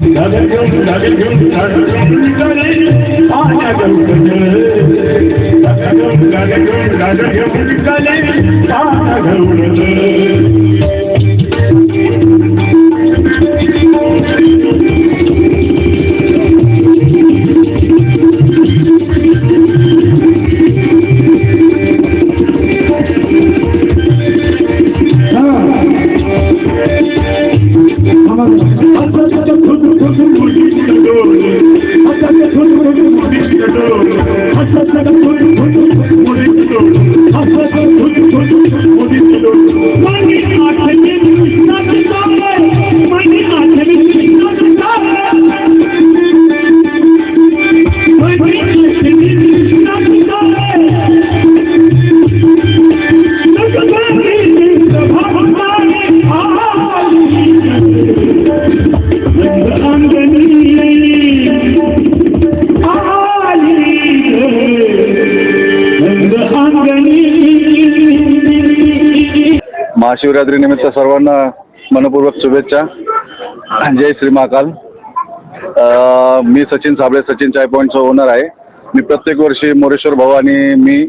ዳገ महाशिवरात्रीनिमित्त सर्वांना मनपूर्वक शुभेच्छा. जय श्री महाकाल. मी सचिन साबळे सचिन चाय पॉईंटचा ओनर आहे. मी प्रत्येक वर्षी मोरेश्वर भाऊ आणि मी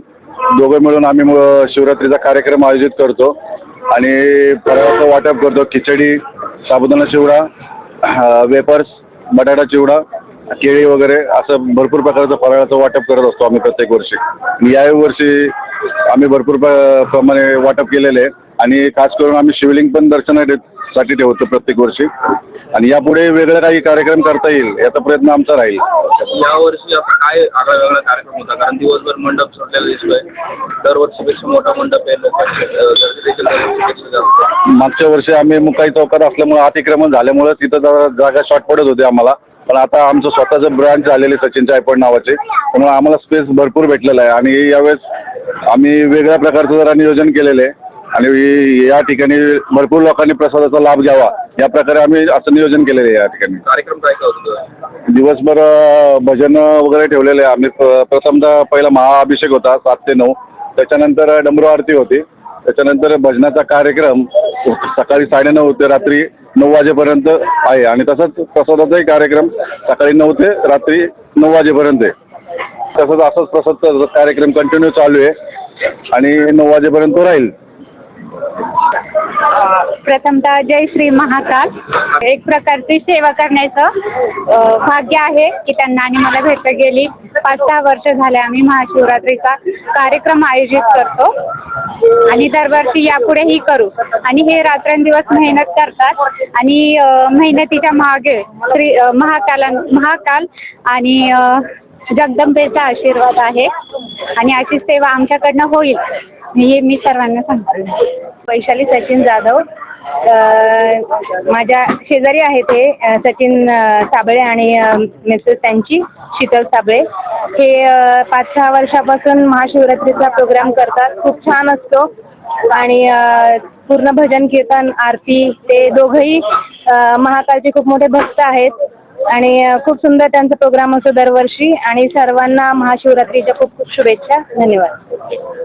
दोघं मिळून आम्ही म- शिवरात्रीचा कार्यक्रम आयोजित करतो. आणि फराळाचं वाटप करतो. खिचडी साबुदाणा चिवडा वेपर्स बटाटा चिवडा केळी वगैरे असं भरपूर प्रकारचं फराळाचं वाटप करत असतो आम्ही प्रत्येक वर्षी. आणि याही वर्षी आम्ही भरपूर प्र- प्रमाणे वाटप केलेले आहे. आणि खास करून आम्ही शिवलिंग पण दर्शनासाठी ठेवतो प्रत्येक वर्षी. आणि यापुढे वेगळा काही कार्यक्रम करता येईल याचा प्रयत्न आमचा राहील. या वर्षी आता काय आगळा वेगळा कार्यक्रम होता? कारण दिवसभर मंडप सजलेला दिसतोय. दरवर्षीपेक्षा मोठा मंडप आहे लोकांची अ, गर्दी देखील दरवर्षीपेक्षा जास्त मागच्या वर्षी आम्ही मुकाई चौकात असल्यामुळे अतिक्रमण झाल्यामुळे तिथं जरा जागा शॉर्ट पडत होती आम्हाला. पण आता आमचं स्वतःचं ब्रांच झालेले सचिन चायपड नावाचे. त्यामुळे आम्हाला स्पेस भरपूर भेटलेला आहे. आणि यावेळेस आम्ही वेगळ्या प्रकारचं जरा नियोजन केलेलं आहे. आणि या ठिकाणी भरपूर लोकांनी प्रसादाचा लाभ घ्यावा. या प्रकारे आम्ही असं नियोजन केलेलं आहे या ठिकाणी. कार्यक्रम दिवसभर भजन वगैरे ठेवलेले आहे. आम्ही प्रथमतः पहिला महाअभिषेक होता सात ते नऊ. त्याच्यानंतर डमरू आरती होती. त्याच्यानंतर भजनाचा कार्यक्रम सकाळी साडेनऊ ते रात्री नऊ वाजेपर्यंत आहे. आणि तसंच प्रसादाचाही कार्यक्रम सकाळी नऊ ते रात्री नऊ वाजेपर्यंत आहे. तसंच असंच प्रसादचा कार्यक्रम कंटिन्यू चालू आहे. आणि नऊ वाजेपर्यंत राहील. प्रथमतः जय श्री महाकाल. एक प्रकारची सेवा करण्याचं भाग्य आहे की त्यांना आणि मला भेट गेली. पाच सहा वर्ष झाले आम्ही महाशिवरात्रीचा कार्यक्रम आयोजित करतो. आणि दरवर्षी यापुढेही करू. आणि हे रात्रंदिवस मेहनत करतात. आणि मेहनतीच्या मागे श्री महाकाला महाकाल आणि जगदंबेचा आशीर्वाद आहे. आणि अशी सेवा आमच्याकडनं होईल. हे मी सर्वांना सांगते. वैशाली सचिन जाधव. माझ्या शेजारी आहे ते सचिन साबळे आणि मिसेस त्यांची शीतल साबळे. हे पाच सहा वर्षापासून महाशिवरात्रीचा प्रोग्राम करतात. खूप छान असतो. आणि पूर्ण भजन कीर्तन आरती ते दोघंही महाकालचे खूप मोठे भक्त आहेत. आणि खूप सुंदर त्यांचा प्रोग्राम असतो दरवर्षी. आणि सर्वांना महाशिवरात्रीच्या खूप खूप शुभेच्छा. धन्यवाद.